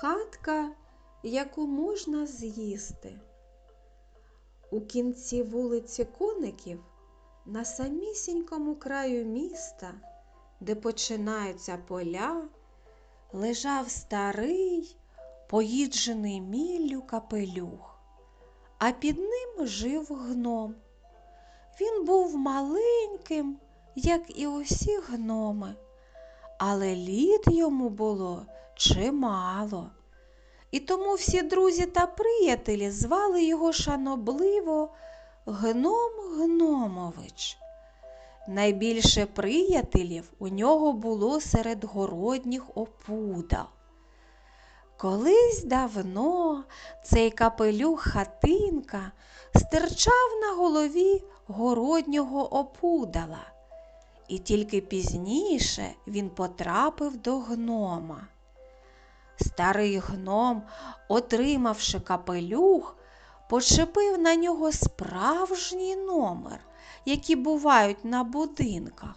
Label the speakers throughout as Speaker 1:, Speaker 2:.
Speaker 1: хатка, яку можна з'їсти. У кінці вулиці коників, на самісінькому краю міста, де починаються поля, лежав старий, поїджений міллю капелюх, а під ним жив гном. Він був маленьким, як і усі гноми, але літ йому було чимало. І тому всі друзі та приятелі звали його шанобливо Гном Гномович. Найбільше приятелів у нього було серед городніх опудал. Колись давно цей капелюх хатинка стирчав на голові городнього опудала, і тільки пізніше він потрапив до гнома. Старий гном, отримавши капелюх, почепив на нього справжній номер, які бувають на будинках,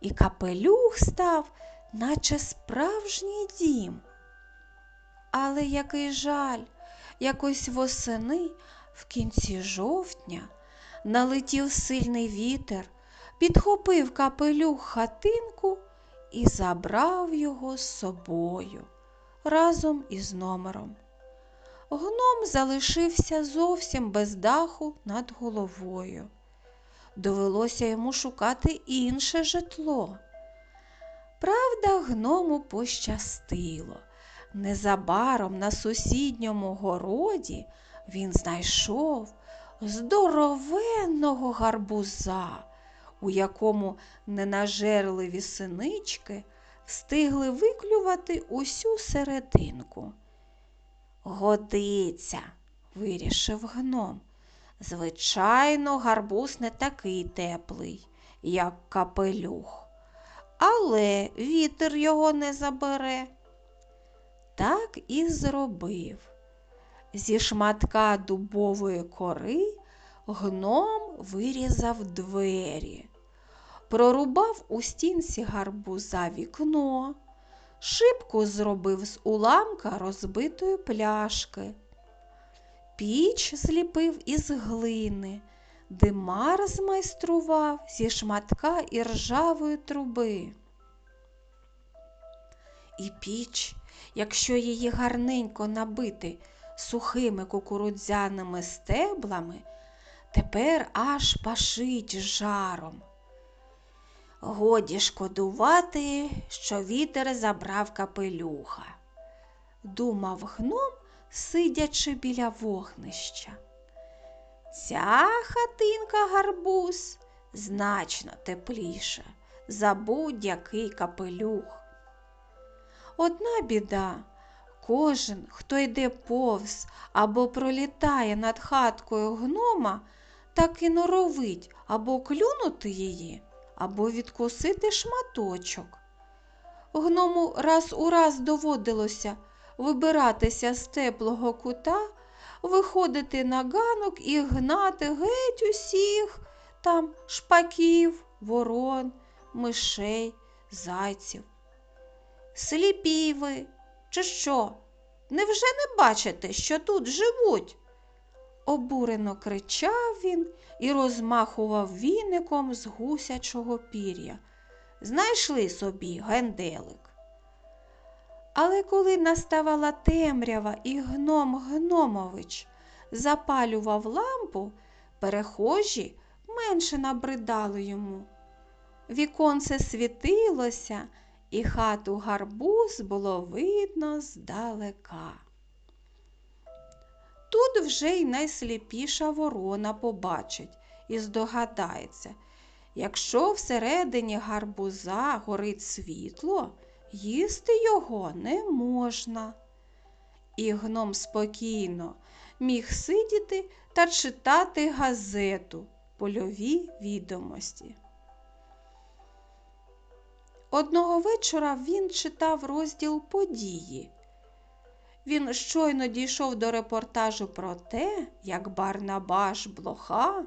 Speaker 1: і капелюх став, наче справжній дім. Але який жаль, якось восени в кінці жовтня налетів сильний вітер, підхопив капелюх хатинку і забрав його з собою разом із номером. Гном залишився зовсім без даху над головою. Довелося йому шукати інше житло. Правда, гному пощастило. Незабаром на сусідньому городі він знайшов здоровенного гарбуза, у якому ненажерливі синички встигли виклювати усю серединку. Годиться, вирішив гном. Звичайно, гарбуз не такий теплий, як капелюх, але вітер його не забере. Так і зробив. Зі шматка дубової кори гном вирізав двері, прорубав у стінці гарбуза вікно, шибку зробив з уламка розбитої пляшки, піч зліпив із глини, димар змайстрував зі шматка іржавої труби. І піч, якщо її гарненько набити сухими кукурудзяними стеблами, тепер аж пашить жаром. Годі шкодувати, що вітер забрав капелюха, думав гном, сидячи біля вогнища. Ця хатинка гарбуз значно тепліша за будь-який капелюх. Одна біда. Кожен, хто йде повз або пролітає над хаткою гнома, так і норовить або клюнути її, або відкусити шматочок. Гному раз у раз доводилося вибиратися з теплого кута, виходити на ганок і гнати геть усіх там шпаків, ворон, мишей, зайців. Сліпі ви, чи що? Невже не бачите, що тут живуть? Обурено кричав він і розмахував віником з гусячого пір'я. Знайшли собі генделик. Але коли наставала темрява і гном Гномович запалював лампу, перехожі менше набридали йому. Віконце світилося, і хату гарбуз було видно здалека. Тут вже й найсліпіша ворона побачить і здогадається, якщо всередині гарбуза горить світло, їсти його не можна. І гном спокійно міг сидіти та читати газету, польові відомості. Одного вечора він читав розділ події. Він щойно дійшов до репортажу про те, як Барнабаш Блоха,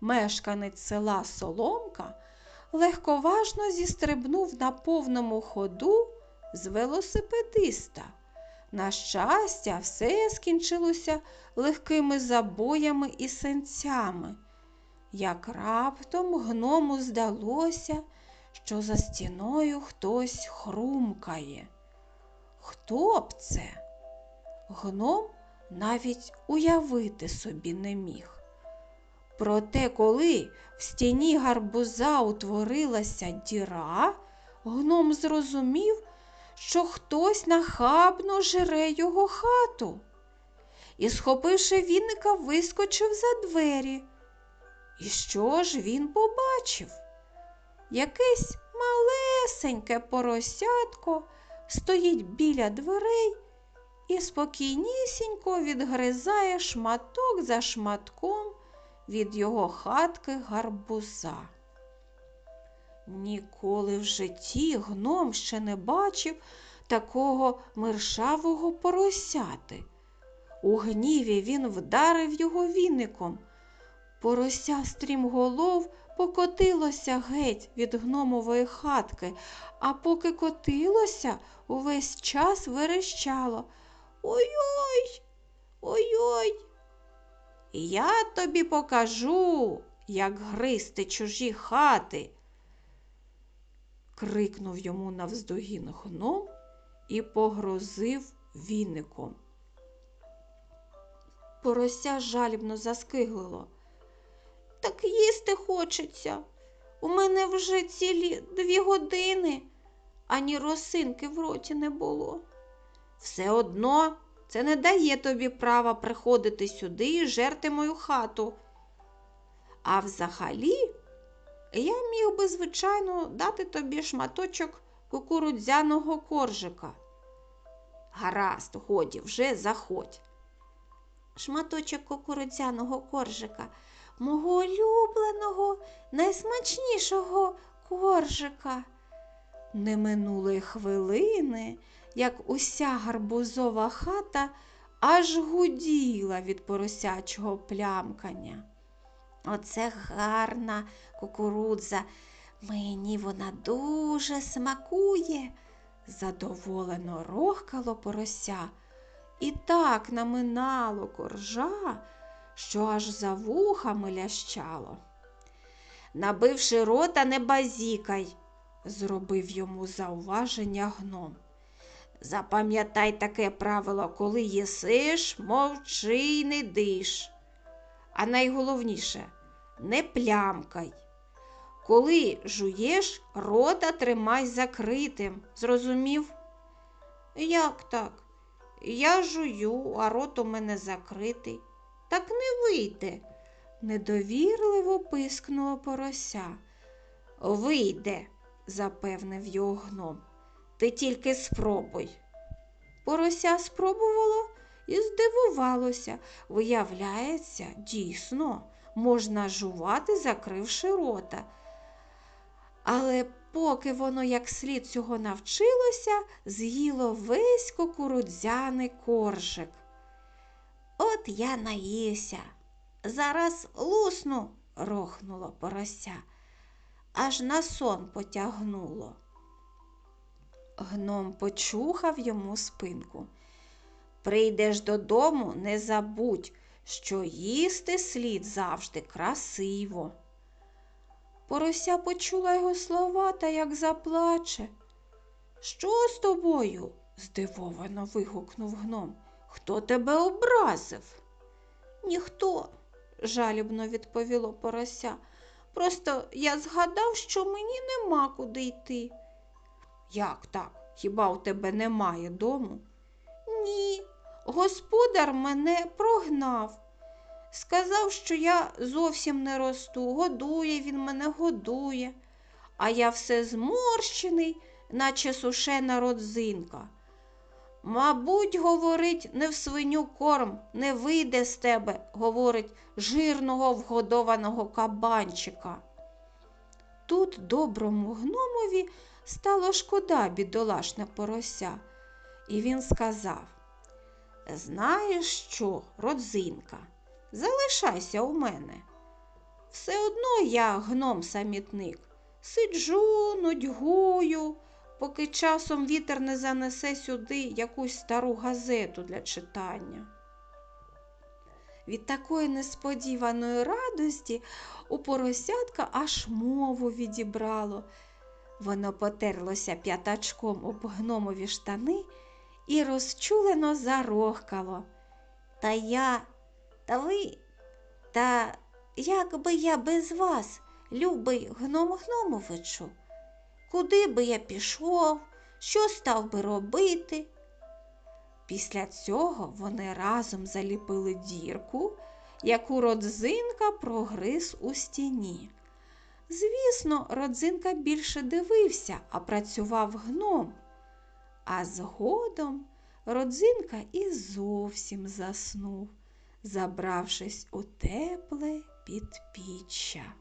Speaker 1: мешканець села Соломка, легковажно зістрибнув на повному ходу з велосипедиста, На щастя, все скінчилося легкими забоями і сенцями. Як раптом гному здалося, що за стіною хтось хрумкає. Хто б це? Гном навіть уявити собі не міг. Проте, коли в стіні гарбуза утворилася діра, гном зрозумів, що хтось нахабно жере його хату. І, схопивши вінника, вискочив за двері. І що ж він побачив? Якесь малесеньке поросятко стоїть біля дверей і спокійнісінько відгризає шматок за шматком від його хатки гарбуза. Ніколи в житті гном ще не бачив такого мершавого поросяти. У гніві він вдарив його віником. Порося стрімголов покотилося геть від гномової хатки, а поки котилося, увесь час верещало. Ой-ой, ой-ой. Я тобі покажу, як гризти чужі хати. крикнув йому навздогін гном і погрозив віником. Порося жалібно заскиглило. Так їсти хочеться. У мене вже цілі дві години, ані росинки в роті не було. Все одно це не дає тобі права приходити сюди і жерти мою хату. А взагалі, я міг би, звичайно, дати тобі шматочок кукурудзяного коржика. Гаразд, годі, вже заходь. Шматочок кукурудзяного коржика, мого улюбленого, найсмачнішого коржика. Не минулої хвилини, як уся гарбузова хата аж гуділа від поросячого плямкання. Оце гарна кукурудза, мені вона дуже смакує, задоволено рохкало порося. І так наминало коржа, що аж за вухами лящало. Набивши рота, не базікай, зробив йому зауваження гном. Запам'ятай таке правило, коли їсиш, мовчи й не диш. А найголовніше не плямкай. Коли жуєш, рота тримай закритим. Зрозумів? Як так? Я жую, а рот у мене закритий. Так не вийде, недовірливо пискнула порося. Вийде, запевнив його гном. Ти тільки спробуй. Порося спробувало і здивувалося. Виявляється, дійсно, можна жувати, закривши рота. Але поки воно як слід цього навчилося, з'їло весь кукурудзяний коржик. От я наївся. Зараз лусну, рохнуло порося, аж на сон потягнуло. Гном почухав йому спинку. Прийдеш додому, не забудь, що їсти слід завжди красиво. Порося почула його слова та як заплаче. Що з тобою? здивовано вигукнув гном. Хто тебе образив? Ніхто, жалібно відповіло порося. Просто я згадав, що мені нема куди йти. Як так? Хіба у тебе немає дому? Ні, господар мене прогнав. Сказав, що я зовсім не росту, годує він мене годує, а я все зморщений, наче сушена родзинка. Мабуть, говорить, не в свиню корм, не вийде з тебе, говорить, жирного вгодованого кабанчика. Тут доброму гномові стало шкода бідолашне порося, і він сказав Знаєш що, родзинка, залишайся у мене. Все одно я гном самітник. Сиджу, нудьгую, поки часом вітер не занесе сюди якусь стару газету для читання. Від такої несподіваної радості у поросятка аж мову відібрало. Воно потерлося п'ятачком об гномові штани і розчулено зарохкало. Та я, та ви, та як би я без вас, любий гном Гномовичу? Куди би я пішов, що став би робити? Після цього вони разом заліпили дірку, яку родзинка прогриз у стіні. Звісно, родзинка більше дивився, а працював гном. А згодом родзинка і зовсім заснув, забравшись у тепле підпіччя.